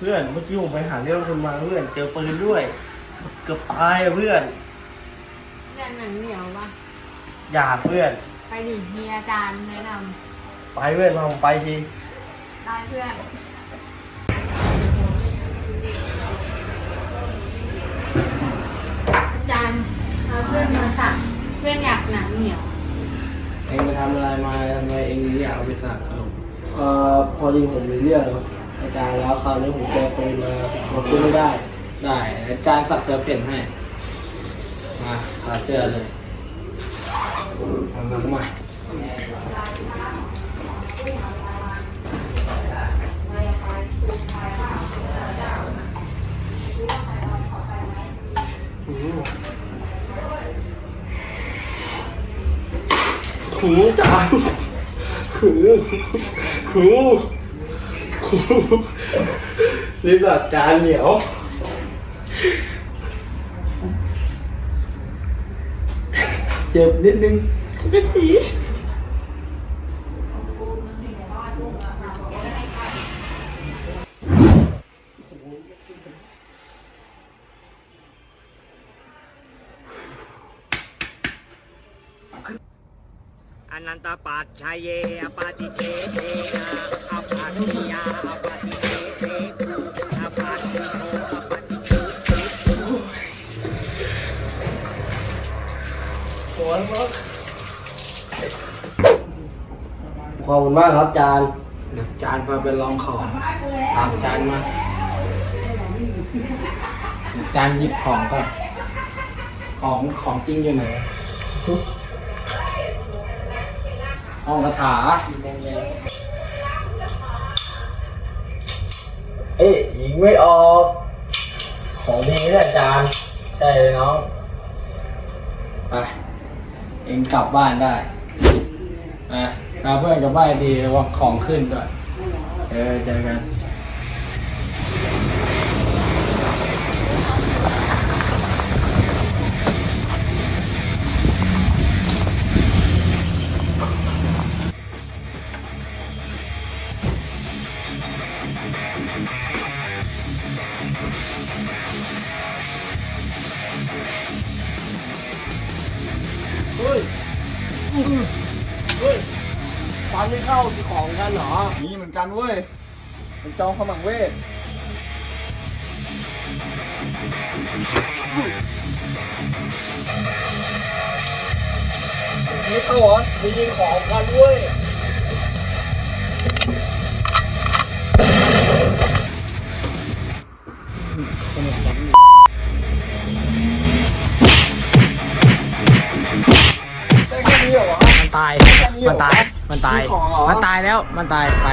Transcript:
พื่อนเมื่อกี้ผมไปหาเรื่องคนมาเพื่อนเจอปืนด้วย เกือบตายอะเพื่อน เพื่อนหนังเหนียวปะอยากเพื่อน ไปดิมีอาจารย์แนะนไปเพื่อนมาผมไปทีำได้เพื่อนอาจารย์เอาเพื่อนมาสักเพื่อนอยากหนังเหนียวเองไปทำอะไรมาทำไมเองอยากเอาไปสักเอาเอ่อพอดีผมมีเรื่องครับ อาจารย์แล้วคราวนี้ผมเจอปืนมาผมพูดไม่ได้ ได้อาจารย์สักเสื้อเปลี่ยนให้ มาถอดเสื้อเลยทำมาใหม่หูจานหูหู นี่แบบจานเหนียว เจ็บนิดนึงไม่ดนี อนันตปัจชัยเยอปาติเทเทนะอปาติยาอปาติเทเทกุอปาติโทอปาติชุหัวมากขอบคุณมากครับอาจารย์เดี๋ยวอาจารย์พาไปลองของตามอาจารย์มาอาจารย์หยิบของก่อนของของจริงอยู่ไหน ห้องคาถา เอ๊ะยิงไม่ออก ของดีนะอาจารย์ ใช่เลยน้อง ไป เองกลับบ้านได้อะพาเพื่อนกลับบ้านดีระวังของขึ้นด้วย เออเจอกัน เฮ้ยเฮ้ยฟันไม่เข้ามีของกันเหรอ มีเหมือนกันเว้ยเป็นจองขมังเวทไม่เข้าเหรอมีของกันเว้ยมัน ตาย มันตาย มันตาย มันตายแล้ว มันตายไป